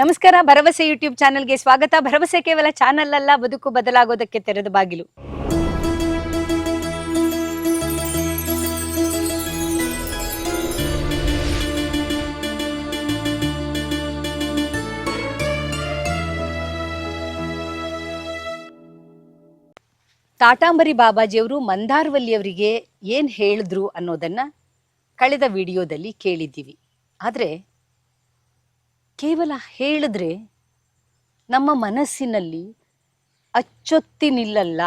ನಮಸ್ಕಾರ, ಭರವಸೆ ಯೂಟ್ಯೂಬ್ ಚಾನೆಲ್ಗೆ ಸ್ವಾಗತ. ಭರವಸೆ ಕೇವಲ ಚಾನೆಲ್ ಅಲ್ಲ, ಬದುಕು ಬದಲಾಗೋದಕ್ಕೆ ತೆರೆದ ಬಾಗಿಲು. ತಾಟಾಂಬರಿ ಬಾಬಾಜಿಯವರು ಮಂದಾರ್ವಲ್ಲಿಯವರಿಗೆ ಏನ್ ಹೇಳಿದ್ರು ಅನ್ನೋದನ್ನ ಕಳೆದ ವಿಡಿಯೋದಲ್ಲಿ ಕೇಳಿದ್ದೀವಿ. ಆದ್ರೆ ಕೇವಲ ಹೇಳಿದ್ರೆ ನಮ್ಮ ಮನಸ್ಸಿನಲ್ಲಿ ಅಚ್ಚೊತ್ತಿ ನಿಲ್ಲಲ್ಲ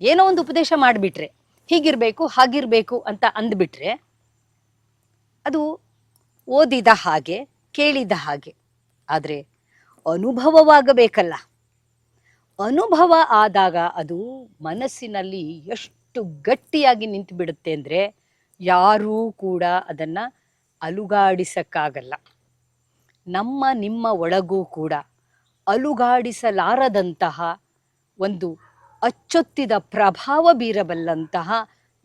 ಏನೋ ಒಂದು ಉಪದೇಶ ಮಾಡಿಬಿಟ್ರೆ, ಹೀಗಿರಬೇಕು, ಹಾಗಿರಬೇಕು ಅಂತ ಅಂದ್ಬಿಟ್ರೆ ಅದು ಓದಿದ ಹಾಗೆ, ಕೇಳಿದ ಹಾಗೆ. ಆದರೆ ಅನುಭವವಾಗಬೇಕಲ್ಲ. ಅನುಭವ ಆದಾಗ ಅದು ಮನಸ್ಸಿನಲ್ಲಿ ಎಷ್ಟು ಗಟ್ಟಿಯಾಗಿ ನಿಂತು ಬಿಡುತ್ತೆ ಅಂದರೆ ಯಾರೂ ಕೂಡ ಅದನ್ನು ಅಲುಗಾಡಿಸಕ್ಕಾಗಲ್ಲ. ನಮ್ಮ ನಿಮ್ಮ ಒಳಗೂ ಕೂಡ ಅಲುಗಾಡಿಸಲಾರದಂತಹ ಒಂದು ಅಚ್ಚೊತ್ತಿದ ಪ್ರಭಾವ ಬೀರಬಲ್ಲಂತಹ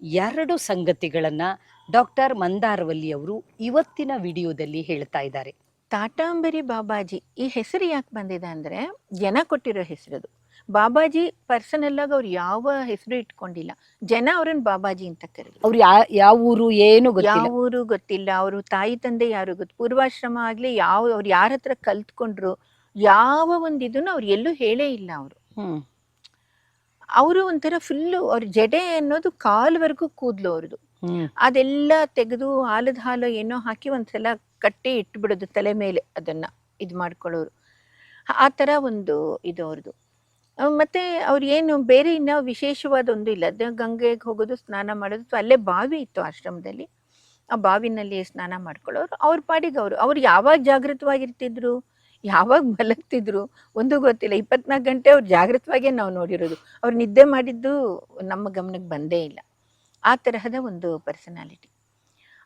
ಎರಡು ಸಂಗತಿಗಳನ್ನು ಡಾಕ್ಟರ್ ಮಂದಾರವಲ್ಲಿಯವರು ಇವತ್ತಿನ ವಿಡಿಯೋದಲ್ಲಿ ಹೇಳ್ತಾ ಇದ್ದಾರೆ. ತಾಟಾಂಬರಿ ಬಾಬಾಜಿ ಈ ಹೆಸರು ಯಾಕೆ ಬಂದಿದೆ ಅಂದರೆ ಜನ ಕೊಟ್ಟಿರೋ ಹೆಸರದು. ಬಾಬಾಜಿ ಪರ್ಸನಲ್ ಆಗಿ ಅವ್ರು ಯಾವ ಹೆಸರು ಇಟ್ಕೊಂಡಿಲ್ಲ. ಜನ ಅವ್ರನ್ನ ಬಾಬಾಜಿ ಅಂತ ಕರೀಲಿ ಅವ್ರು ಯಾ ಯಾವ ಊರು ಏನು ಯಾವ ಊರು ಗೊತ್ತಿಲ್ಲ. ಅವರು ತಾಯಿ ತಂದೆ ಯಾರು ಗೊತ್ತು ಪೂರ್ವಾಶ್ರಮ ಆಗ್ಲಿ ಯಾವ ಅವ್ರು ಯಾರ ಹತ್ರ ಕಲ್ತ್ಕೊಂಡ್ರು ಯಾವ ಒಂದು ಇದನ್ನು ಅವ್ರು ಎಲ್ಲೂ ಹೇಳೇ ಇಲ್ಲ ಅವರು. ಹ್ಮ್. ಅವರು ಒಂಥರ ಫುಲ್ಲು ಅವ್ರ ಜಡೆ ಅನ್ನೋದು ಕಾಲ್ವರೆಗೂ ಕೂದ್ಲು ಅವ್ರದ್ದು ಹ್ಮ್. ಅದೆಲ್ಲ ತೆಗೆದು ಹಾಲದ ಹಾಲು ಏನೋ ಹಾಕಿ ಒಂದ್ಸಲ ಕಟ್ಟಿ ಇಟ್ಬಿಡೋದು ತಲೆ ಮೇಲೆ ಅದನ್ನ ಇದು ಮಾಡ್ಕೊಳ್ಳೋರು. ಆ ಥರ ಒಂದು ಇದು ಅವ್ರದ್ದು ಅಹ್ ಮತ್ತೆ ಅವ್ರು ಏನು ಬೇರೆ ಇನ್ನ ವಿಶೇಷವಾದ ಒಂದು ಇಲ್ಲ. ಅದೇ ಗಂಗೆಗೆ ಹೋಗೋದು ಸ್ನಾನ ಮಾಡೋದು ಅಥವಾ ಅಲ್ಲೇ ಬಾವಿ ಇತ್ತು ಆಶ್ರಮದಲ್ಲಿ. ಆ ಬಾವಿನಲ್ಲಿ ಸ್ನಾನ ಮಾಡ್ಕೊಳ್ಳೋರು. ಅವ್ರ ಪಾಡಿಗೆ ಅವರು. ಅವ್ರು ಯಾವಾಗ ಜಾಗೃತವಾಗಿರ್ತಿದ್ರು ಯಾವಾಗ ಮಲಗ್ತಿದ್ರು ಒಂದು ಗೊತ್ತಿಲ್ಲ. ಇಪ್ಪತ್ನಾಲ್ಕು ಗಂಟೆ ಅವ್ರು ಜಾಗೃತವಾಗಿ ನಾವು ನೋಡಿರೋದು. ಅವ್ರು ನಿದ್ದೆ ಮಾಡಿದ್ದು ನಮ್ಮ ಗಮನಕ್ಕೆ ಬಂದೇ ಇಲ್ಲ. ಆ ತರಹದ ಒಂದು ಪರ್ಸನಾಲಿಟಿ.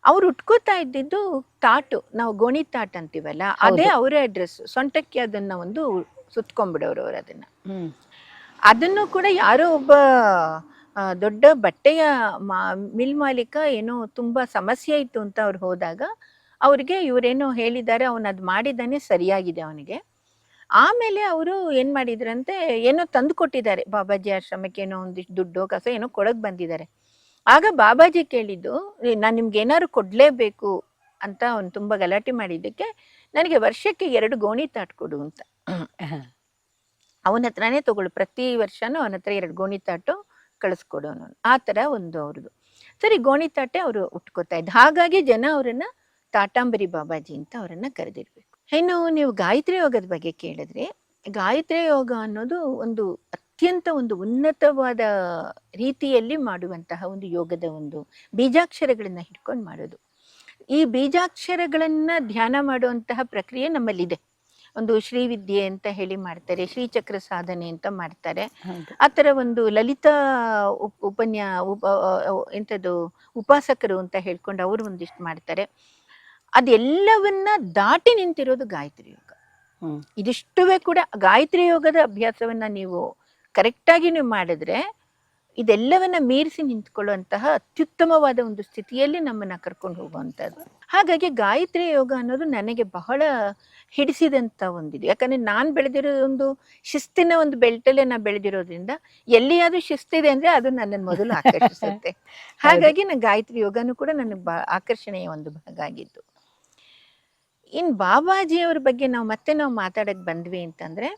ಅವ್ರು ಉಟ್ಕೋತಾ ಇದ್ದಿದ್ದು ತಾಟು. ನಾವು ಗೋಣಿ ತಾಟ್ ಅಂತೀವಲ್ಲ ಅದೇ. ಅವರೇ ಅಡ್ರೆಸ್ ಸೊಂಟಕ್ಕೆ ಅದನ್ನ ಒಂದು ಸುತ್ಕೊಂಡ್ಬಿಡೋರು ಅವ್ರು ಅದನ್ನ. ಅದನ್ನು ಕೂಡ ಯಾರೋ ಒಬ್ಬ ದೊಡ್ಡ ಬಟ್ಟೆಯ ಮಾ ಮಿಲ್ ಮಾಲೀಕ ಏನೋ ತುಂಬಾ ಸಮಸ್ಯೆ ಇತ್ತು ಅಂತ ಅವ್ರು ಹೋದಾಗ ಅವ್ರಿಗೆ ಇವರೇನೋ ಹೇಳಿದ್ದಾರೆ ಅವನು ಅದು ಮಾಡಿದ್ದಾನೆ ಸರಿಯಾಗಿದೆ ಅವನಿಗೆ. ಆಮೇಲೆ ಅವರು ಏನು ಮಾಡಿದ್ರಂತೆ ಏನೋ ತಂದು ಕೊಟ್ಟಿದ್ದಾರೆ. ಬಾಬಾಜಿ ಆಶ್ರಮಕ್ಕೆ ಏನೋ ಒಂದಿಷ್ಟು ದುಡ್ಡು ಕಸ ಏನೋ ಕೊಡಕ್ ಬಂದಿದ್ದಾರೆ. ಆಗ ಬಾಬಾಜಿ ಕೇಳಿದ್ದು ನಾನು ನಿಮ್ಗೆ ಏನಾದ್ರು ಕೊಡ್ಲೇಬೇಕು ಅಂತ ಅವ್ನು ತುಂಬಾ ಗಲಾಟೆ ಮಾಡಿದ್ದಕ್ಕೆ ನನಗೆ ವರ್ಷಕ್ಕೆ ಎರಡು ಗೋಣಿ ತಾಟ್ ಕೊಡು ಅಂತ. ಅವನ ಹತ್ರನೇ ತಗೊಳ್ಳು. ಪ್ರತಿ ವರ್ಷನೂ ಅವನ ಹತ್ರ ಎರಡು ಗೋಣಿ ತಾಟು ಕಳಿಸ್ಕೊಡು ಅನ್ನೋನು ಆ ಥರ ಒಂದು ಅವ್ರದ್ದು. ಸರಿ ಗೋಣಿ ತಾಟೆ ಅವರು ಉಟ್ಕೋತಾ ಇದ್ದ. ಹಾಗಾಗಿ ಜನ ಅವರನ್ನು ತಾಟಾಂಬರಿ ಬಾಬಾಜಿ ಅಂತ ಅವರನ್ನು ಕರೆದಿರ್ಬೇಕು. ಇನ್ನು ನೀವು ಗಾಯತ್ರಿ ಯೋಗದ ಬಗ್ಗೆ ಕೇಳಿದ್ರೆ ಗಾಯತ್ರಿ ಯೋಗ ಅನ್ನೋದು ಒಂದು ಅತ್ಯಂತ ಒಂದು ಉನ್ನತವಾದ ರೀತಿಯಲ್ಲಿ ಮಾಡುವಂತಹ ಒಂದು ಯೋಗದ ಒಂದು ಬೀಜಾಕ್ಷರಗಳನ್ನು ಹಿಡ್ಕೊಂಡು ಮಾಡೋದು. ಈ ಬೀಜಾಕ್ಷರಗಳನ್ನು ಧ್ಯಾನ ಮಾಡುವಂತಹ ಪ್ರಕ್ರಿಯೆ ನಮ್ಮಲ್ಲಿದೆ. ಒಂದು ಶ್ರೀವಿದ್ಯೆ ಅಂತ ಹೇಳಿ ಮಾಡ್ತಾರೆ ಶ್ರೀಚಕ್ರ ಸಾಧನೆ ಅಂತ ಮಾಡ್ತಾರೆ. ಆ ಥರ ಒಂದು ಲಲಿತಾ ಉಪ್ ಉಪನ್ಯಾ ಉಪ ಎಂಥದ್ದು ಉಪಾಸಕರು ಅಂತ ಹೇಳ್ಕೊಂಡು ಅವರು ಒಂದಿಷ್ಟು ಮಾಡ್ತಾರೆ ಅದೆಲ್ಲವನ್ನ ದಾಟಿ ನಿಂತಿರೋದು ಗಾಯತ್ರಿ ಯೋಗ. ಇದಿಷ್ಟುವೇ ಕೂಡ ಗಾಯತ್ರಿ ಯೋಗದ ಅಭ್ಯಾಸವನ್ನ ನೀವು ಕರೆಕ್ಟಾಗಿ ನೀವು ಮಾಡಿದ್ರೆ ಇದೆಲ್ಲವನ್ನ ಮೀರಿಸಿ ನಿಂತ್ಕೊಳ್ಳುವಂತಹ ಅತ್ಯುತ್ತಮವಾದ ಒಂದು ಸ್ಥಿತಿಯಲ್ಲಿ ನಮ್ಮನ್ನ ಕರ್ಕೊಂಡು ಹೋಗುವಂತದ್ದು ಹಾಗಾಗಿ ಗಾಯತ್ರಿ ಯೋಗ ಅನ್ನೋದು ನನಗೆ ಬಹಳ ಹಿಡಿಸಿದಂತ ಒಂದಿದೆ. ಯಾಕಂದ್ರೆ ನಾನು ಬೆಳೆದಿರೋ ಒಂದು ಶಿಸ್ತಿನ ಒಂದು ಬೆಲ್ಟಲ್ಲೇ ನಾ ಬೆಳೆದಿರೋದ್ರಿಂದ ಎಲ್ಲಿಯಾದ್ರೂ ಶಿಸ್ತಿದೆ ಅಂದ್ರೆ ಅದು ನನ್ನನ್ನು ಮೊದಲು ಆಕರ್ಷಿಸುತ್ತೆ. ಹಾಗಾಗಿ ನಾನು ಗಾಯತ್ರಿ ಯೋಗನೂ ಕೂಡ ನನಗೆ ಬಾ ಆಕರ್ಷಣೆಯ ಒಂದು ಭಾಗ ಆಗಿತ್ತು ಇನ್ ಬಾಬಾಜಿ ಅವ್ರ ಬಗ್ಗೆ ನಾವು ಮತ್ತೆ ನಾವು ಮಾತಾಡಕ್ ಬಂದ್ವಿ ಅಂತಂದ್ರೆ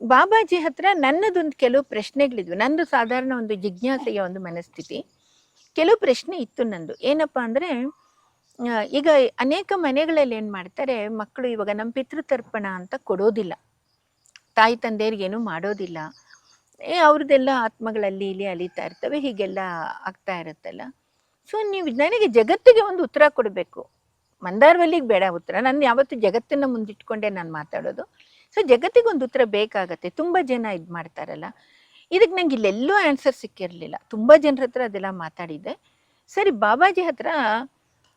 ಬಾಬಾಜಿ ಹತ್ರ ನನ್ನದೊಂದು ಕೆಲವು ಪ್ರಶ್ನೆಗಳಿದ್ವು. ನಂದು ಸಾಧಾರಣ ಒಂದು ಜಿಜ್ಞಾಸೆಯ ಒಂದು ಮನಸ್ಥಿತಿ. ಕೆಲವು ಪ್ರಶ್ನೆ ಇತ್ತು ನಂದು. ಏನಪ್ಪಾ ಅಂದ್ರೆ ಈಗ ಅನೇಕ ಮನೆಗಳಲ್ಲಿ ಏನು ಮಾಡ್ತಾರೆ, ಮಕ್ಕಳು ಇವಾಗ ನಮ್ಮ ಪಿತೃತರ್ಪಣ ಅಂತ ಕೊಡೋದಿಲ್ಲ. ತಾಯಿ ತಂದೆಯರಿಗೆ ಏನು ಮಾಡೋದಿಲ್ಲ. ಏ, ಅವ್ರದ್ದೆಲ್ಲ ಆತ್ಮಗಳಲ್ಲಿ ಇಲ್ಲಿ ಅಲಿತಾ ಇರ್ತವೆ, ಹೀಗೆಲ್ಲ ಆಗ್ತಾ ಇರುತ್ತಲ್ಲ. ಸೊ ನೀವು ನನಗೆ ಜಗತ್ತಿಗೆ ಒಂದು ಉತ್ತರ ಕೊಡಬೇಕು. ಮಂದಾರವಲ್ಲಿಗೆ ಬೇಡ ಉತ್ತರ. ನಾನು ಯಾವತ್ತು ಜಗತ್ತನ್ನ ಮುಂದಿಟ್ಕೊಂಡೆ ನಾನು ಮಾತಾಡೋದು. ಸೊ ಜಗತ್ತಿಗೊಂದು ಉತ್ತರ ಬೇಕಾಗತ್ತೆ. ತುಂಬಾ ಜನ ಇದು ಮಾಡ್ತಾರಲ್ಲ. ಇದಕ್ಕೆ ನಂಗೆ ಇಲ್ಲೆಲ್ಲೂ ಆನ್ಸರ್ ಸಿಕ್ಕಿರಲಿಲ್ಲ. ತುಂಬಾ ಜನರ ಹತ್ರ ಅದೆಲ್ಲ ಮಾತಾಡಿದ್ದೆ. ಸರಿ ಬಾಬಾಜಿ ಹತ್ರ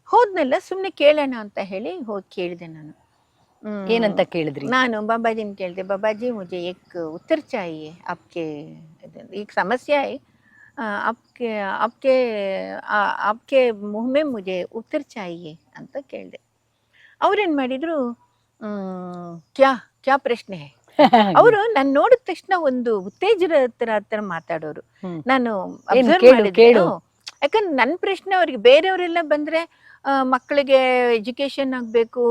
ಹೋದ್ನೆಲ್ಲ ಸುಮ್ಮನೆ ಕೇಳೋಣ ಅಂತ ಹೇಳಿ ಹೋಗಿ ಕೇಳಿದೆ ನಾನು. ಏನಂತ ಕೇಳಿದ್ರಿ? ನಾನು ಬಾಬಾಜಿನ ಕೇಳಿದೆ ಬಾಬಾಜಿ ಮುಜೆ ಏಕ್ ಉತ್ತರ ಚಾಯಿಯೇ ಆಪ್ಕೆ ಈಗ ಸಮಸ್ಯೆ ಆಯ್ ಅಪ್ಕೆ ಅಪ್ಕೆ ಅಪ್ಕೆ ಮುಹಮೆ ಮುಜೆ ಉತ್ತರ ಚಾಯಿ ಅಂತ ಕೇಳಿದೆ. ಅವ್ರೇನು ಮಾಡಿದರು ಕ್ಯಾ ಕ್ಯಾ ಪ್ರಶ್ನೆ? ಅವರು ನಾನು ನೋಡಿದ ತಕ್ಷಣ ಒಂದು ಉತ್ತೇಜನ ತರ ಮಾತಾಡೋರು ನಾನು. ಯಾಕಂದ್ರೆ ನನ್ನ ಪ್ರಶ್ನೆ ಅವ್ರಿಗೆ ಬೇರೆಯವರೆಲ್ಲ ಬಂದ್ರೆ ಮಕ್ಕಳಿಗೆ ಎಜುಕೇಶನ್ ಆಗ್ಬೇಕು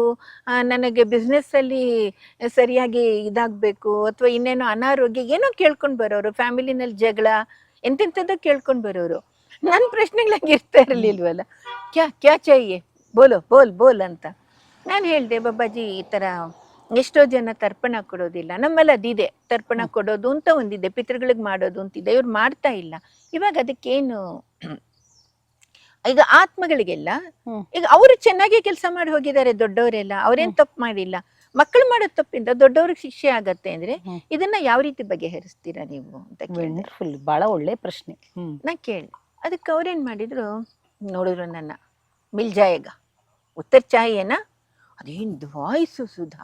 ನನಗೆ ಬಿಸ್ನೆಸ್ ಅಲ್ಲಿ ಸರಿಯಾಗಿ ಇದಾಗ್ಬೇಕು ಅಥವಾ ಇನ್ನೇನೋ ಅನಾರೋಗ್ಯ ಏನೋ ಕೇಳ್ಕೊಂಡ್ ಬರೋರು ಫ್ಯಾಮಿಲಿನಲ್ಲಿ ಜಗಳ ಎಂತೆಂಥದ್ದು ಕೇಳ್ಕೊಂಡ್ ಬರೋರು. ನನ್ನ ಪ್ರಶ್ನೆಗಳಾಗಿ ಇರ್ತಾ ಇರಲಿಲ್ವಲ್ಲ? ಕ್ಯಾ ಕ್ಯಾ ಚಾಹಿಯೆ ಬೋಲೋ ಬೋಲ್ ಬೋಲ್ ಅಂತ. ನಾನು ಹೇಳಿದೆ ಬಾಬಾಜಿ ಈ ತರ ಎಷ್ಟೋ ಜನ ತರ್ಪಣ ಕೊಡೋದಿಲ್ಲ. ನಮ್ಮಲ್ಲಿ ಅದಿದೆ. ತರ್ಪಣ ಕೊಡೋದು ಅಂತ ಒಂದಿದೆ. ಪಿತೃಗಳಿಗೆ ಮಾಡೋದು ಅಂತಿದೆ. ಇವ್ರು ಮಾಡ್ತಾ ಇಲ್ಲ. ಇವಾಗ ಅದಕ್ಕೇನು ಈಗ ಆತ್ಮಗಳಿಗೆಲ್ಲ. ಈಗ ಅವರು ಚೆನ್ನಾಗಿ ಕೆಲಸ ಮಾಡಿ ಹೋಗಿದ್ದಾರೆ ದೊಡ್ಡವರೆಲ್ಲ. ಅವ್ರೇನ್ ತಪ್ಪು ಮಾಡಿಲ್ಲ. ಮಕ್ಕಳು ಮಾಡೋ ತಪ್ಪಿಂದ ದೊಡ್ಡವ್ರಿಗೆ ಶಿಕ್ಷೆ ಆಗತ್ತೆ ಅಂದ್ರೆ ಇದನ್ನ ಯಾವ ರೀತಿ ಬಗೆಹರಿಸ್ತೀರಾ ನೀವು ಅಂತ ಕೇಳಿ ಫುಲ್ ಬಹಳ ಒಳ್ಳೆ ಪ್ರಶ್ನೆ. ನಾ ಕೇಳಿ ಅದಕ್ಕೆ ಅವ್ರೇನ್ ಮಾಡಿದ್ರು? ನೋಡಿದ್ರು ನನ್ನ ಮಿಲ್ಜಾಯಗ. ಉತ್ತರ್ ಉತ್ತರ ಚಾಯೇನ? ಅದೇನ್ ವಾಯ್ಸು ಸುಧಾ?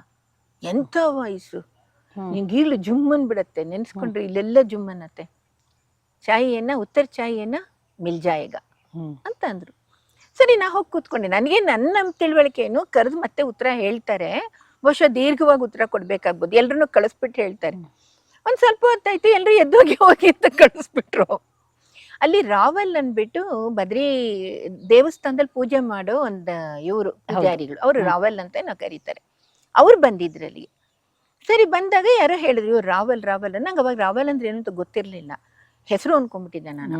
ಎಂಥ ವಾಯ್ಸು ಹ್ಮ್. ನಿಂಗೆ ಈಗಲೂ ಜುಮ್ಮನ್ ಬಿಡತ್ತೆ ನೆನ್ಸ್ಕೊಂಡ್ರೆ ಇಲ್ಲೆಲ್ಲ ಜುಮ್ಮನತ್ತೆ. ಚಾಯಿಯನ್ನ ಉತ್ತರ ಚಾಯಿಯನ್ನ ಮಿಲ್ಜಾಯಗ ಅಂತ ಅಂದ್ರು ಸರಿ ನಾ ಹೋಗಿ ಕೂತ್ಕೊಂಡೆ. ನನಗೆ ನನ್ನ ತಿಳುವಳಿಕೆ ಏನು ಕರೆದು ಮತ್ತೆ ಉತ್ತರ ಹೇಳ್ತಾರೆ. ಬಹುಶಃ ದೀರ್ಘವಾಗಿ ಉತ್ತರ ಕೊಡ್ಬೇಕಾಗ್ಬೋದು. ಎಲ್ರನ್ನೂ ಕಳಿಸ್ಬಿಟ್ಟು ಹೇಳ್ತಾರೆ. ಒಂದ್ ಸ್ವಲ್ಪ ಹೊತ್ತಾಯ್ತು ಎಲ್ರು ಎದ್ದೋಗಿ ಹೋಗಿ ಅಂತ ಕಳಿಸ್ಬಿಟ್ರು. ಅಲ್ಲಿ ರಾವಲ್ ಅಂದ್ಬಿಟ್ಟು ಬದ್ರಿ ದೇವಸ್ಥಾನದಲ್ಲಿ ಪೂಜೆ ಮಾಡೋ ಒಂದ್ ಇವರು ಪೂಜಾರಿಗಳು. ಅವ್ರು. ರಾವಲ್ ಅಂತ ನಾವು ಕರೀತಾರೆ. ಅವ್ರು ಬಂದಿದ್ರಲ್ಲಿ. ಸರಿ ಬಂದಾಗ ಯಾರೋ ಹೇಳಿದ್ರು ಇವ್ರು ರಾವಲ್ ರಾವಲ್ ನಂಗೆ ಅವಾಗ ರಾವಲ್ ಅಂದ್ರೆ ಏನಂತ ಗೊತ್ತಿರ್ಲಿಲ್ಲ. ಹೆಸರು ಅನ್ಕೊಂಡ್ಬಿಟ್ಟಿದ್ದೆ ನಾನು.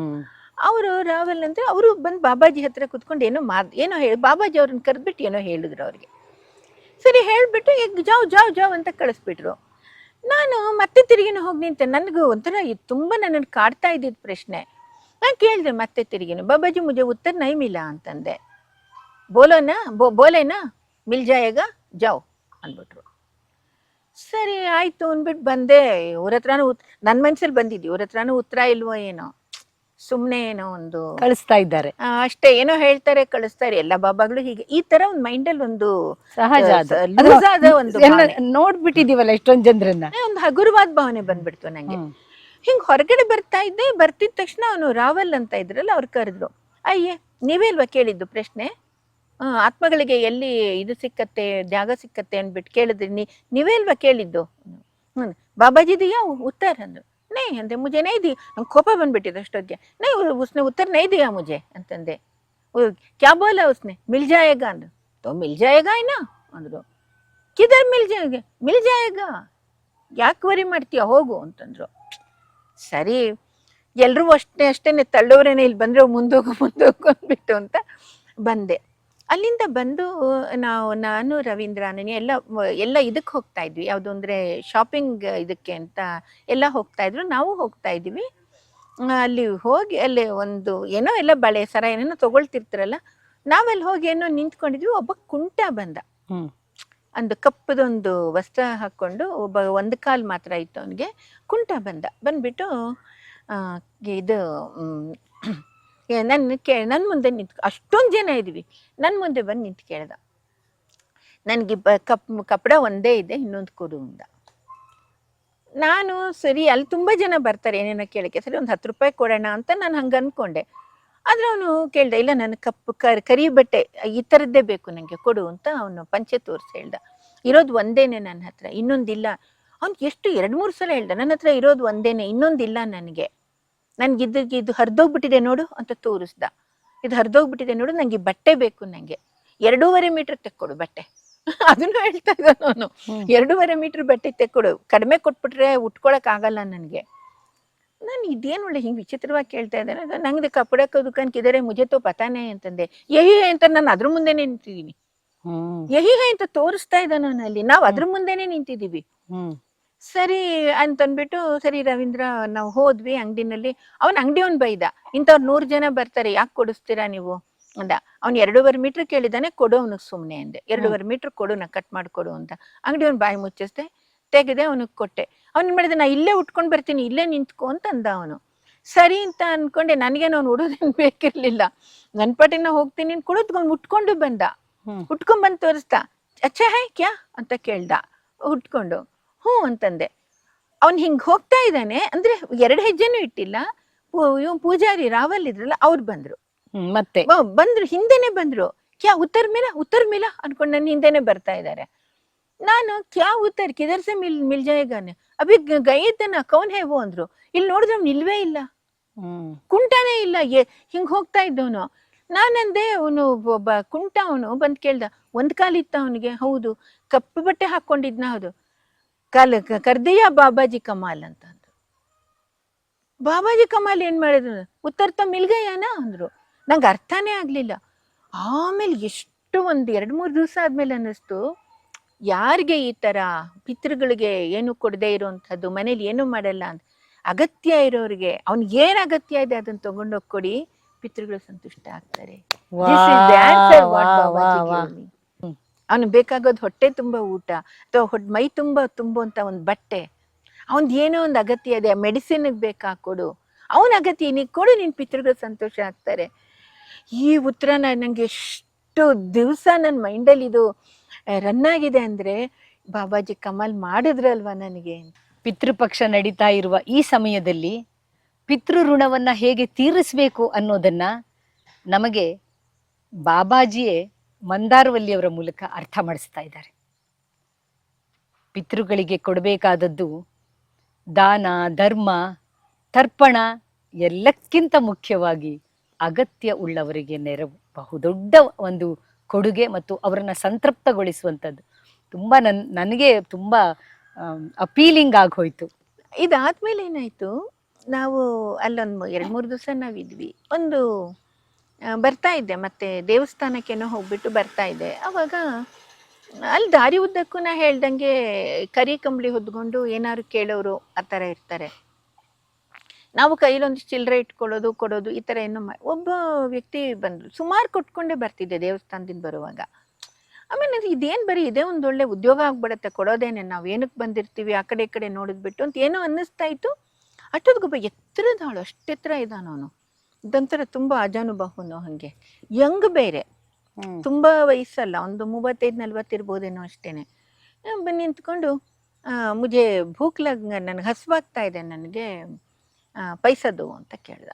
ಅವರು ರಾವಲ್ ಅಂದ್ರೆ ಅವರು ಬಂದು ಬಾಬಾಜಿ ಹತ್ರ ಕುತ್ಕೊಂಡು ಏನೋ ಮಾ ಏನೋ ಹೇಳಿ ಬಾಬಾಜಿ ಅವ್ರನ್ನ ಕರೆದ್ಬಿಟ್ಟು ಏನೋ ಹೇಳಿದ್ರು ಅವ್ರಿಗೆ. ಸರಿ ಹೇಳ್ಬಿಟ್ಟು ಈಗ ಜಾವ್ ಜಾವ್ ಜಾವ್ ಅಂತ ಕಳಿಸ್ಬಿಟ್ರು. ನಾನು ಮತ್ತೆ ತಿರುಗಿನ ಹೋಗಿ ನಿಂತೆ. ನನಗೂ ಒಂಥರ ಇದು ತುಂಬ ನನ್ನನ್ನು ಕಾಡ್ತಾ ಇದ್ದಿದ್ದು ಪ್ರಶ್ನೆ. ನಾನು ಕೇಳಿದೆ ಮತ್ತೆ ತಿರುಗಿನ ಬಾಬಾಜಿ ಮುಜೆ ಉತ್ತರ ನೈಮಿಲ್ಲ ಮಿಲಾ ಅಂತಂದೆ. ಬೋಲೋನಾ? ಬೋ ಬೋಲೇನಾ? ಮಿಲ್ ಜಾಯೇಗ ಜಾವ್. ಅಂದ್ಬಿಟ್ರು. ಸರಿ ಆಯ್ತು ಅಂದ್ಬಿಟ್ಟು ಬಂದೆ. ಇವ್ರ ಹತ್ರನೂ ನನ್ನ ಮನ್ಸಲ್ಲಿ ಬಂದಿದ್ದು. ಇವ್ರ ಹತ್ರನೂ ಉತ್ತರ ಇಲ್ವೋ ಏನೋ? ಸುಮ್ಮನೆ ಏನೋ ಒಂದು ಕಳಿಸ್ತಾ ಇದ್ದಾರೆ. ಅಷ್ಟೇ. ಏನೋ ಹೇಳ್ತಾರೆ ಕಳಿಸ್ತಾರೆ. ಎಲ್ಲ ಬಾಬಾಗಳು ಹೀಗೆ. ಈ ತರ ಒಂದು ಮೈಂಡಲ್ಲಿ ಒಂದು ಸಹಜ ಒಂದು. ನೋಡ್ಬಿಟ್ಟಿದೀವಲ್ಲ ಎಷ್ಟೊಂದ್ ಜನರನ್ನ. ಒಂದು ಹಗುರವಾದ ಭಾವನೆ ಬಂದ್ಬಿಡ್ತು ನಂಗೆ. ಹಿಂಗ್ ಹೊರಗಡೆ ಬರ್ತಾ ಇದ್ದೆ. ಬರ್ತಿದ ತಕ್ಷಣ ಅವನು ರಾವಲ್ ಅಂತ ಇದ್ರಲ್ಲ ಅವ್ರು ಕರೆದ್ರು. ಅಯ್ಯೇ ನೀವೇ ಅಲ್ವಾ ಕೇಳಿದ್ದು ಪ್ರಶ್ನೆ? ಆತ್ಮಗಳಿಗೆ ಎಲ್ಲಿ ಇದು ಸಿಕ್ಕತ್ತೆ ಜಾಗ ಸಿಕ್ಕತ್ತೆ ಅಂದ್ಬಿಟ್ಟು ಕೇಳಿದ್ರಿ ನೀ ನೀವೇ ಅಲ್ವಾ ಕೇಳಿದ್ದು? ಹ್ಮ್. ಬಾಬಾಜಿದಿಯಾ ಉತ್ತರ ಅಂದ್ರು. ನೈ ಅಂದೆ ಮುಜೆ ನೈ ದಿ ನಂಗೆ ಕೋಪ ಬಂದ್ಬಿಟ್ಟಿದೆ ಅಷ್ಟೊತ್ತಿಗೆ. ನೈ ಉಸ್ನೆ ಉತ್ತರ ನೈ ದಿಯಾ ಮುಜೆ ಅಂತಂದೆ. "ಓ, ಕ್ಯಾ ಬೋಲ ಉಸ್ನೆ? ಮಿಲ್ ಜಾಯೇಗ ಅಂದ್ರು. ತೋ ಮಿಲ್ ಜಾಯೇಗ ಅಂದ್ರು. ಕಿದರ್ ಮಿಲ್ ಮಿಲ್ಜಾಯೇಗ ಮಿಲ್ ಯಾಕೆ ವರಿ ಮಾಡ್ತೀಯ? ಹೋಗು ಅಂತಂದ್ರು. ಸರಿ ಎಲ್ಲರೂ ಅಷ್ಟೇ ಅಷ್ಟೇನೆ ತಳ್ಳೋರೇನೆ ಇಲ್ಲಿ ಬಂದ್ರೆ ಮುಂದೋಗು ಮುಂದೋಗು ಅಂದ್ಬಿಟ್ಟು ಅಂತ ಬಂದೆ. ಅಲ್ಲಿಂದ ಬಂದು ನಾವು ನಾನು ರವೀಂದ್ರ ಅನನ್ಯ ಎಲ್ಲ ಎಲ್ಲ ಇದಕ್ಕೆ ಹೋಗ್ತಾ ಇದ್ವಿ. ಯಾವುದು ಅಂದ್ರೆ ಶಾಪಿಂಗ್ ಇದಕ್ಕೆ ಅಂತ ಎಲ್ಲ ಹೋಗ್ತಾ ಇದ್ರು. ನಾವು ಹೋಗ್ತಾ ಇದ್ವಿ ಅಲ್ಲಿ ಹೋಗಿ ಅಲ್ಲಿ ಒಂದು ಏನೋ ಎಲ್ಲ ಬಳೆ ಸರ ಏನೇನೋ ತಗೊಳ್ತಿರ್ತಾರಲ್ಲ ನಾವಲ್ಲಿ ಹೋಗಿ ಏನೋ ನಿಂತ್ಕೊಂಡಿದ್ವಿ. ಒಬ್ಬ ಕುಂಟ ಬಂದ. ಒಂದು ಕಪ್ಪದೊಂದು ವಸ್ತ್ರ ಹಾಕೊಂಡು ಒಬ್ಬ ಒಂದು ಕಾಲು ಮಾತ್ರ ಇತ್ತು ಅವನಿಗೆ. ಕುಂಟ ಬಂದ. ಬಂದ್ಬಿಟ್ಟು ಇದು ನನ್ನ ಕೇ ನನ್ನ ಮುಂದೆ ನಿಂತ್, ಅಷ್ಟೊಂದು ಜನ ಇದ್ವಿ. ನನ್ನ ಮುಂದೆ ಬಂದು ನಿಂತು ಕೇಳ್ದ. ನನಗೆ ಬ, ಕಪ್, ಕಪಡ ಒಂದೇ ಇದೆ, ಇನ್ನೊಂದು ಕೊಡು ಅಂದ ನಾನು ಸರಿ, ಅಲ್ಲಿ ತುಂಬ ಜನ ಬರ್ತಾರೆ, ಏನೇನೋ ಕೇಳಕ್ಕೆ. ಸರಿ, ಒಂದು ಹತ್ತು ರೂಪಾಯಿ ಕೊಡೋಣ ಅಂತ ನಾನು ಹಂಗೆ ಅನ್ಕೊಂಡೆ. ಆದ್ರೆ ಅವನು ಕೇಳ್ದ, ಇಲ್ಲ ನನ್ನ ಕಪ್ಪು ಕರ್ ಕರಿ ಬಟ್ಟೆ, ಈ ಥರದ್ದೇ ಬೇಕು ನನಗೆ ಕೊಡು ಅಂತ ಅವನು ಪಂಚೆ ತೋರಿಸಿ ಹೇಳ್ದ. ಇರೋದು ಒಂದೇನೆ ನನ್ನ ಹತ್ರ, ಇನ್ನೊಂದಿಲ್ಲ. ಅವ್ನು ಎಷ್ಟು, ಎರಡು ಮೂರು ಸಲ ಹೇಳ್ದ ನನ್ನ ಹತ್ರ ಇರೋದು ಒಂದೇನೆ, ಇನ್ನೊಂದಿಲ್ಲ ನನಗೆ. ನನ್ಗಿದ್ದಕ್ಕೆ ಇದು ಹರಿದೋಗ್ಬಿಟ್ಟಿದೆ ನೋಡು ಅಂತ ತೋರಿಸ್ದ. ಇದು ಹರಿದೋಗ್ಬಿಟ್ಟಿದೆ ನೋಡು ನಂಗೆ ಬಟ್ಟೆ ಬೇಕು ನಂಗೆ. ಎರಡೂವರೆ ಮೀಟರ್ ತೆಕ್ಕೊಡು ಬಟ್ಟೆ. ಅದನ್ನು ಹೇಳ್ತಾ ಇದ್ದ ನಾನು. ಎರಡೂವರೆ ಮೀಟರ್ ಬಟ್ಟೆ ತೆಕ್ಕೊಡು. ಕಡಿಮೆ ಕೊಟ್ಬಿಟ್ರೆ ಉಟ್ಕೊಳಕ್ ಆಗಲ್ಲ ನನಗೆ. ನಾನು ಇದೇನು ಒಳ್ಳೆ ಹಿಂಗೆ ವಿಚಿತ್ರವಾಗಿ ಕೇಳ್ತಾ ಇದ್ದಾನೆ. ನಂಗೆ ಕಪ್ಪಡಕ್ಕೆ ದುಕಾನ್ ಕಿದಾರೆ ಮುಜೆ ತೋ ಪತಾನೆ ಅಂತಂದೆ. ಯಹಿ ಅಂತ ನಾನು ಅದ್ರ ಮುಂದೆನೆ ನಿಂತಿದ್ದೀನಿ. ಎಹಿ ಯಹಿ ಅಂತ ತೋರಿಸ್ತಾ ಇದ್ದ ನಾನು ಅಲ್ಲಿ. ನಾವು ಅದ್ರ ಮುಂದೆನೆ ನಿಂತಿದ್ದೀವಿ. ಸರಿ ಅಂತನ್ಬಿಟ್ಟು ಸರಿ ರವೀಂದ್ರ ನಾವು ಹೋದ್ವಿ ಅಂಗಡಿನಲ್ಲಿ. ಅವನ್ ಅಂಗಡಿಯವನ್ ಬೈದ. ಇಂಥವ್ರು ನೂರ್ ಜನ ಬರ್ತಾರೆ ಯಾಕೆ ಕೊಡಿಸ್ತೀರಾ ನೀವು? ಅಂದ. ಅವ್ನು ಎರಡೂವರೆ ಮೀಟರ್ ಕೇಳಿದಾನೆ ಕೊಡು ಅವನಿಗೆ ಸುಮ್ಮನೆ ಅಂದೆ. ಎರಡೂವರೆ ಮೀಟರ್ ಕೊಡು ನಾ ಕಟ್ ಮಾಡ್ಕೊಡು ಅಂತ. ಅಂಗಡಿಯವನ್ ಬಾಯಿ ಮುಚ್ಚಿಸ್ದೆ ತೆಗೆದೆ ಅವನಿಗೆ ಕೊಟ್ಟೆ. ಅವ್ನು ಮಾಡಿದೆ ನಾ ಇಲ್ಲೇ ಉಟ್ಕೊಂಡ್ ಬರ್ತೀನಿ ಇಲ್ಲೇ ನಿಂತ್ಕೊ ಅಂತ ಅಂದ ಅವನು. ಸರಿ ಅಂತ ಅನ್ಕೊಂಡೆ ನನಗೇನು ಅವ್ನು ಉಡೋದೇನು ಬೇಕಿರ್ಲಿಲ್ಲ. ನನ್ನ ಪಾಟಿನ ಹೋಗ್ತೀನಿ ನೀನು ಕುಡಿದ್ಕೊಂಡು ಉಟ್ಕೊಂಡು ಬಂದ. ಹ್ಮ್. ಉಟ್ಕೊಂಡ್ ಬಂದು ತೋರಿಸ್ತಾ ಅಚ್ಚಾ ಹೈ ಕ್ಯಾ? ಅಂತ ಕೇಳ್ದ. ಉಟ್ಕೊಂಡು. ಹ್ಞೂ ಅಂತಂದೆ. ಅವ್ನು ಹಿಂಗೆ ಹೋಗ್ತಾ ಇದ್ದಾನೆ ಅಂದ್ರೆ ಎರಡು ಹೆಜ್ಜೆನೂ ಇಟ್ಟಿಲ್ಲ. ಇವ್ ಪೂಜಾರಿ ರಾವಲ್ ಇದ್ರಲ್ಲ ಅವ್ರು ಬಂದರು. ಮತ್ತೆ? ಬಂದರು ಹಿಂದೆನೆ ಬಂದ್ರು. ಕ್ಯಾ ಉತ್ತರ ಮೇಲ ಉತ್ತರ ಮೇಲ ಅನ್ಕೊಂಡು ನನ್ನ ಹಿಂದೆನೆ ಬರ್ತಾ ಇದ್ದಾರೆ ನಾನು ಕ್ಯಾ ಉತ್ತರ ಕಿದರ್ಸೆ ಮಿಲ್ ಮಿಲ್ ಜಾಯೇಗಾನೆ ಅಭಿ ಗೈದನ ಕೌನ್ ಹೇ ವೋ ಅಂದ್ರು. ಇಲ್ಲಿ ನೋಡಿದ್ರೆ ಅವ್ನು ಇಲ್ವೇ ಇಲ್ಲ. ಕುಂಟಾನೆ ಕುಂಟಾನೇ ಇಲ್ಲ ಹಿಂಗ್ ಹೋಗ್ತಾ ಇದ್ದವನು. ನಾನಂದೆ ಅವನು ಒಬ್ಬ ಕುಂಟ ಅವನು ಬಂದ್ ಕೇಳ್ದ ಒಂದ್ ಕಾಲಿತ್ತ ಇತ್ತ ಅವನಿಗೆ? ಹೌದು. ಕಪ್ಪು ಬಟ್ಟೆ ಹಾಕೊಂಡಿದ್ನ ಹೌದು. ಕಾಲ ಕರ್ದೆಯ ಬಾಬಾಜಿ ಕಮಾಲ್ ಅಂತ ಅಂದ್ರು ಬಾಬಾಜಿ ಕಮಾಲ್ ಏನ್ ಮಾಡಿದ್ರು? ಉತ್ತರ ತಮ್ಮ ಮಿಲ್ಗಯ್ಯನ ಅಂದ್ರು. ನಂಗೆ ಅರ್ಥನೇ ಆಗ್ಲಿಲ್ಲ. ಆಮೇಲೆ ಎಷ್ಟು ಒಂದ್ ಎರಡ್ ಮೂರ್ ದಿವಸ ಆದ್ಮೇಲೆ ಅನ್ನಿಸ್ತು ಯಾರಿಗೆ ಈ ತರ ಪಿತೃಗಳಿಗೆ ಏನು ಕೊಡದೇ ಇರುವಂಥದ್ದು ಮನೇಲಿ ಏನು ಮಾಡಲ್ಲ ಅಂತ. ಅಗತ್ಯ ಇರೋರಿಗೆ ಅವ್ನಿಗೆ ಏನ್ ಅಗತ್ಯ ಇದೆ ಅದನ್ನ ತಗೊಂಡೋಗಿ ಕೊಡಿ ಪಿತೃಗಳು ಸಂತುಷ್ಟ ಆಗ್ತಾರೆ. ಅವನು ಬೇಕಾಗೋದು ಹೊಟ್ಟೆ ತುಂಬ ಊಟ ಅಥವಾ ಹೊಟ್ಟೆ ಮೈ ತುಂಬ ತುಂಬುವಂಥ ಒಂದು ಬಟ್ಟೆ. ಅವನ್ ಏನೋ ಒಂದು ಅಗತ್ಯ ಇದೆ ಮೆಡಿಸಿನ್ ಬೇಕಾ ಕೊಡು ಅವನ ಅಗತ್ಯ, ನೀನು ಕೊಡು ನಿನ್ನ ಪಿತೃಗಳು ಸಂತೋಷ ಆಗ್ತಾರೆ. ಈ ಉತ್ತರ ನನಗೆ ಎಷ್ಟು ದಿವಸ ನನ್ನ ಮೈಂಡಲ್ಲಿ ಇದು ರನ್ ಆಗಿದೆ ಅಂದ್ರೆ, ಬಾಬಾಜಿ ಕಮಲ್ ಮಾಡಿದ್ರಲ್ವಾ ನನಗೆ? ಪಿತೃಪಕ್ಷ ನಡೀತಾ ಇರುವ ಈ ಸಮಯದಲ್ಲಿ ಪಿತೃ ಋಣವನ್ನ ಹೇಗೆ ತೀರಿಸಬೇಕು ಅನ್ನೋದನ್ನ ನಮಗೆ ಬಾಬಾಜಿಯೇ ಮಂದಾರವಲ್ಲಿಯವರ ಮೂಲಕ ಅರ್ಥ ಮಾಡಿಸ್ತಾ ಇದ್ದಾರೆ. ಪಿತೃಗಳಿಗೆ ಕೊಡಬೇಕಾದದ್ದು ದಾನ, ಧರ್ಮ, ತರ್ಪಣ ಎಲ್ಲಕ್ಕಿಂತ ಮುಖ್ಯವಾಗಿ ಅಗತ್ಯ ಉಳ್ಳವರಿಗೆ ನೆರವು. ಬಹುದೊಡ್ಡ ಒಂದು ಕೊಡುಗೆ ಮತ್ತು ಅವರನ್ನ ಸಂತೃಪ್ತಗೊಳಿಸುವಂಥದ್ದು. ತುಂಬ ನನ್, ನನಗೆ ತುಂಬ ಅಪೀಲಿಂಗ್ ಆಗೋಯ್ತು. ಇದಾದ್ಮೇಲೆ ಏನಾಯ್ತು? ನಾವು ಅಲ್ಲೊಂದು, ಎರಡು ಮೂರು ದಿವಸ ನಾವಿದ್ವಿ. ಒಂದು ಬರ್ತಾ ಇದ್ದೆ ಮತ್ತೆ ದೇವಸ್ಥಾನಕ್ಕೇನೋ ಹೋಗ್ಬಿಟ್ಟು ಬರ್ತಾ ಇದ್ದೆ ಅವಾಗ ಅಲ್ಲಿ ದಾರಿ ಉದ್ದಕ್ಕೂ ನಾ ಹೇಳ್ದಂಗೆ ಕರಿ ಕಂಬಳಿ ಹೊದ್ಕೊಂಡು ಏನಾದ್ರು ಕೇಳೋರು ಆ ಥರ ಇರ್ತಾರೆ. ನಾವು ಕೈಲೊಂದು ಚಿಲ್ಲರೆ ಇಟ್ಕೊಳ್ಳೋದು, ಕೊಡೋದು ಈ ಥರ ಏನು ಒಬ್ಬ ವ್ಯಕ್ತಿ ಬಂದ್ರು ಸುಮಾರು ಕೊಟ್ಕೊಂಡೇ ಬರ್ತಿದ್ದೆ ದೇವಸ್ಥಾನದಿಂದ ಬರುವಾಗ. ಆಮೇಲೆ ಇದೇನು ಬರೀ ಇದೇ ಒಂದೊಳ್ಳೆ ಉದ್ಯೋಗ ಆಗ್ಬಿಡತ್ತೆ, ಕೊಡೋದೇನೆ. ನಾವು ಏನಕ್ಕೆ ಬಂದಿರ್ತೀವಿ, ಆ ಕಡೆ ಈ ಕಡೆ ನೋಡಿದ್ಬಿಟ್ಟು ಅಂತ ಏನೋ ಅನ್ನಿಸ್ತಾ ಇತ್ತು. ಅಷ್ಟೊತ್ಗೊಬ್ಬ ಎತ್ತರದಾಳು ಅಷ್ಟೆತ್ತರ ಇದ್ದಾನ ಅವನು ತುಂಬ ಅಜಾನುಬಾಹುನು ಹಂಗೆ. ಯಂಗ್ ಬೇರೆ. ತುಂಬಾ ವಯಸ್ಸಲ್ಲ ಒಂದು ಮೂವತ್ತೈದು ನಲ್ವತ್ತಿರ್ಬೋದೇನೋ ಅಷ್ಟೇನೆ. ಬನ್ನಿ ಬಂದು ನಿಂತ್ಕೊಂಡು ಆ, ಮುಜೆ ಭೂಕ್ ಲಗ್ ನನಗೆ ಹಸುವಾಗ್ತಾ ಇದೆ ನನಗೆ ಪೈಸದು ಅಂತ ಕೇಳ್ದ.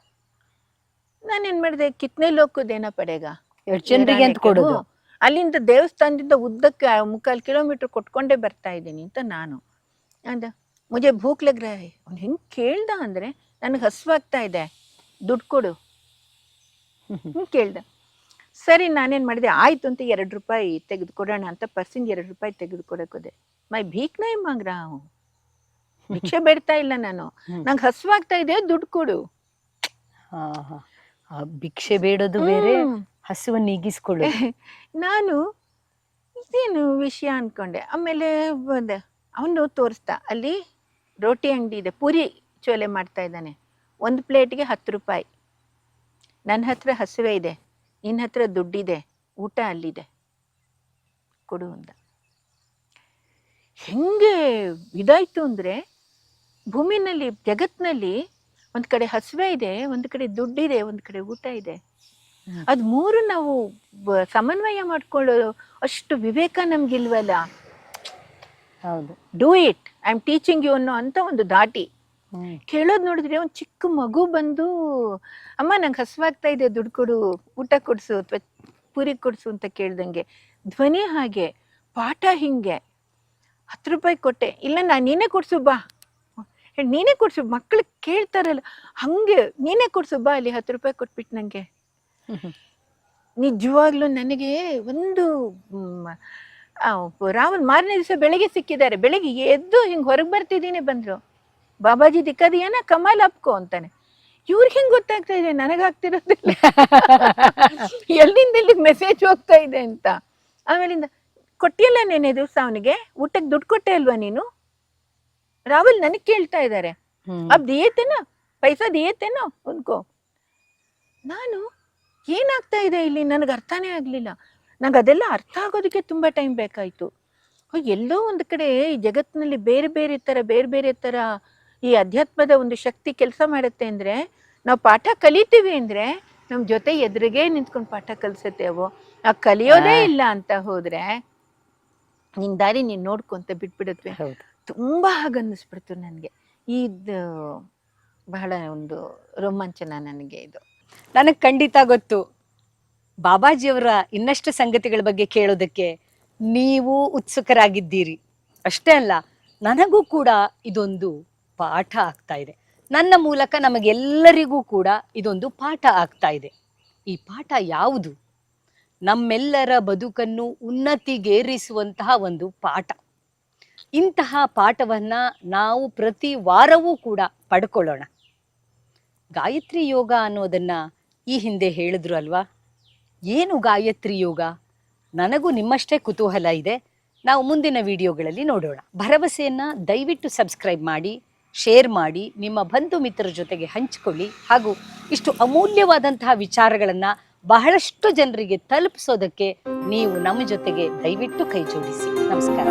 ನಾನೇನು ಮಾಡಿದೆ ಕಿತ್ನೆ ಲೋಕದೇನ ಪಡೆಗ? ಎರಡು ಜನರಿಗೆ ಅಂತ ಕೊಡೋದು? ಅಲ್ಲಿಂದ ದೇವಸ್ಥಾನದಿಂದ ಉದ್ದಕ್ಕೆ ಮುಕ್ಕಾಲು ಕಿಲೋಮೀಟರ್ ಕೊಟ್ಕೊಂಡೇ ಬರ್ತಾ ಇದ್ದೀನಿ ಅಂತ ನಾನು. ಅಂದ ಮುಜೆ ಭೂಕ್ ಲಗ್ ಅವ್ನು ಹೆಂಗ್ ಕೇಳ್ದ ಅಂದ್ರೆ ನನಗೆ ಹಸುವಾಗ್ತಾ ಇದೆ. ದುಡ್ಡು ಕೊಡು. ಹ್ಮ್ ಕೇಳ್ದ. ಸರಿ ನಾನೇನ್ ಮಾಡಿದೆ? ಆಯ್ತು ಅಂತ ಎರಡು ರೂಪಾಯಿ ತೆಗೆದುಕೊಡೋಣ ಅಂತ ಪರ್ಸಿಂದ ಎರಡು ರೂಪಾಯಿ ತೆಗೆದುಕೊಡೋಕೋದೆ ಮೈ ಭೀಕ್ ನೈ ಮಂಗ್ರ ಭಿಕ್ಷೆ ಬೇಡ್ತಾ ಇಲ್ಲ ನಾನು. ನಂಗ್ ಹಸುವಾಗ್ತಾ ಇದೆ ದುಡ್ಡು ಕೊಡು. ಭಿಕ್ಷೆ ಬೇಡೋದು ಬೇರೆ. ಹಸುವನ್ನು ನೀಗಿಸ್ಕೊಳ್ಳೋದು. ನಾನು ಇದೇನು ವಿಷಯ ಅನ್ಕೊಂಡೆ. ಆಮೇಲೆ ಬಂದೆ. ಅವನು ತೋರಿಸ್ತಾ ಅಲ್ಲಿ ರೋಟಿ ಅಂಗಡಿ ಇದೆ. ಪೂರಿ ಚೋಲೆ ಮಾಡ್ತಾ ಇದ್ದಾನೆ. ಒಂದು ಪ್ಲೇಟ್ಗೆ ಹತ್ತು ರೂಪಾಯಿ. ನನ್ನ ಹತ್ರ ಹಸುವೆ ಇದೆ ನಿನ್ನ ಹತ್ರ ದುಡ್ಡಿದೆ ಊಟ ಅಲ್ಲಿದೆ. ಕೊಡು ಅಂದ ಹೆಂಗೆ ಇದಾಯಿತು ಅಂದ್ರೆ ಭೂಮಿನಲ್ಲಿ ಜಗತ್ತಿನಲ್ಲಿ ಒಂದು ಕಡೆ ಹಸುವೆ ಇದೆ ಒಂದು ಕಡೆ ದುಡ್ಡಿದೆ ಒಂದು ಕಡೆ ಊಟ ಇದೆ. ಅದು ಮೂರು ನಾವು ಸಮನ್ವಯ ಮಾಡ್ಕೊಳ್ಳೋ ಅಷ್ಟು ವಿವೇಕ ನಮ್ಗಿಲ್ವಲ್ಲ? ಹೌದು. Do it I am teaching you ಅನ್ನೋ ಅಂತ ಒಂದು ದಾಟಿ. ಕೇಳೋದ್ ನೋಡಿದ್ರೆ ಒಂದ್ ಚಿಕ್ಕ ಮಗು ಬಂದು, ಅಮ್ಮ, ನಂಗೆ ಹಸುವಾಗ್ತಾ ಇದೆ, ದುಡ್ಡು ಕೊಡು, ಊಟ ಕೊಡ್ಸು ಅಥವಾ ಪೂರಿ ಕೊಡ್ಸು ಅಂತ ಕೇಳ್ದಂಗೆ. ಧ್ವನಿ ಹಾಗೆ, ಪಾಠ ಹಿಂಗೆ. ಹತ್ತು ರೂಪಾಯಿ ಕೊಟ್ಟೆ. ಇಲ್ಲ, ನಾ ನೀನೇ ಕೊಡ್ಸು, ಬಾ. ನೀನೇ ಕೊಡ್ಸು, ಮಕ್ಳು ಕೇಳ್ತಾರಲ್ಲ, ಹಂಗೆ, ನೀನೇ ಕೊಡ್ಸು, ಬಾ ಅಲ್ಲಿ ಹತ್ತು ರೂಪಾಯಿ ಕೊಟ್ಬಿಟ್ಟು ನಂಗೆ. ನಿಜವಾಗ್ಲೂ ನನಗೆ ಒಂದು ರಾಮನ್ ಮಾರನೇ ದಿವಸ ಬೆಳಗ್ಗೆ ಸಿಕ್ಕಿದ್ದಾರೆ. ಬೆಳಿಗ್ಗೆ ಎದ್ದು ಹಿಂಗೆ ಹೊರಗೆ ಬರ್ತಿದ್ದೀನಿ, ಬಂದ್ರು. ಬಾಬಾಜಿ ದಿಕ್ಕದಿಯೇನ ಕಮಾಲ್ ಅಪ್ಕೋ ಅಂತಾನೆ. ಇವ್ರಿಗೆ ಹೆಂಗ್ ಗೊತ್ತಾಗ್ತಾ ಇದೆ? ನನಗಾಗ್ತಿರೋದಿಲ್ಲ ಎಲ್ಲಿಂದ ಎಲ್ಲಿಗೆ ಮೆಸೇಜ್ ಹೋಗ್ತಾ ಇದೆ ಅಂತ. ಆಮೇಲಿಂದ ಕೊಟ್ಟಿಯಲ್ಲ ನೆನೆ ದಿವಸ ಅವನಿಗೆ? ಊಟಕ್ಕೆ ದುಡ್ಡು ಕೊಟ್ಟೆ ಅಲ್ವಾ ನೀನು? ರಾಹುಲ್ ನನಗ್ ಕೇಳ್ತಾ ಇದ್ದಾರೆ. ಅಬ್ ದಿಯೇತೇನೋ? ಪೈಸಾ ದಿಯೇತೇನೋ? ಉನ್ಕೋ ನಾನು ಏನಾಗ್ತಾ ಇದೆ ಇಲ್ಲಿ? ನನಗೆ ಅರ್ಥನೇ ಆಗ್ಲಿಲ್ಲ. ನಂಗೆ ಅದೆಲ್ಲ ಅರ್ಥ ಆಗೋದಕ್ಕೆ ತುಂಬಾ ಟೈಮ್ ಬೇಕಾಯ್ತು. ಎಲ್ಲೋ ಒಂದು ಕಡೆ ಈ ಜಗತ್ತಿನಲ್ಲಿ ಬೇರೆ ಬೇರೆ ತರ ಬೇರೆ ಬೇರೆ ತರ ಈ ಅಧ್ಯಾತ್ಮದ ಒಂದು ಶಕ್ತಿ ಕೆಲಸ ಮಾಡುತ್ತೆ ಅಂದ್ರೆ ನಾವು ಪಾಠ ಕಲಿತೀವಿ ಅಂದ್ರೆ ನಮ್ಮ ಜೊತೆ ಎದುರಿಗೆ ನಿಂತ್ಕೊಂಡು ಪಾಠ ಕಲಿಸುತ್ತೆ ಅವು ನಾವು ಕಲಿಯೋದೇ ಇಲ್ಲ ಅಂತ ಹೋದ್ರೆ ನಿನ್ ದಾರಿ ನೀನ್ ನೋಡ್ಕೊಂತ ಬಿಟ್ಬಿಡತ್ವೆ. ಹೌದು. ತುಂಬಾ ಹಾಗನ್ನಿಸ್ಬಿಡ್ತು ನನಗೆ. ಇದು ಬಹಳ ಒಂದು ರೋಮಾಂಚನ ನನಗೆ ಇದು. ನನಗೆ ಖಂಡಿತ ಗೊತ್ತು. ಬಾಬಾಜಿಯವರ ಇನ್ನಷ್ಟು ಸಂಗತಿಗಳ ಬಗ್ಗೆ ಕೇಳೋದಕ್ಕೆ ನೀವು ಉತ್ಸುಕರಾಗಿದ್ದೀರಿ. ಅಷ್ಟೇ ಅಲ್ಲ ನನಗೂ ಕೂಡ ಇದೊಂದು ಪಾಠ ಆಗ್ತಾ ಇದೆ. ನನ್ನ ಮೂಲಕ ನಮಗೆಲ್ಲರಿಗೂ ಕೂಡ ಇದೊಂದು ಪಾಠ ಆಗ್ತಾ ಇದೆ. ಈ ಪಾಠ ಯಾವುದು? ನಮ್ಮೆಲ್ಲರ ಬದುಕನ್ನು ಉನ್ನತಿಗೇರಿಸುವಂತಹ ಒಂದು ಪಾಠ. ಇಂತಹ ಪಾಠವನ್ನ ನಾವು ಪ್ರತಿ ವಾರವೂ ಕೂಡ ಪಡ್ಕೊಳ್ಳೋಣ. ಗಾಯತ್ರಿ ಯೋಗ ಅನ್ನೋದನ್ನ ಈ ಹಿಂದೆ ಹೇಳಿದ್ರು ಅಲ್ವಾ? ಏನು ಗಾಯತ್ರಿ ಯೋಗ? ನನಗೂ ನಿಮ್ಮಷ್ಟೇ ಕುತೂಹಲ ಇದೆ. ನಾವು ಮುಂದಿನ ವಿಡಿಯೋಗಳಲ್ಲಿ ನೋಡೋಣ. ಭರವಸೆಯನ್ನು ದಯವಿಟ್ಟು ಸಬ್ಸ್ಕ್ರೈಬ್ ಮಾಡಿ. ಶೇರ್ ಮಾಡಿ ನಿಮ್ಮ ಬಂಧು ಮಿತ್ರರ ಜೊತೆಗೆ ಹಂಚಿಕೊಳ್ಳಿ ಹಾಗೂ ಇಷ್ಟು ಅಮೂಲ್ಯವಾದಂತಹ ವಿಚಾರಗಳನ್ನು ಬಹಳಷ್ಟು ಜನರಿಗೆ ತಲುಪಿಸೋದಕ್ಕೆ ನೀವು ನಮ್ಮ ಜೊತೆಗೆ ದಯವಿಟ್ಟು ಕೈ ಜೋಡಿಸಿ. ನಮಸ್ಕಾರ.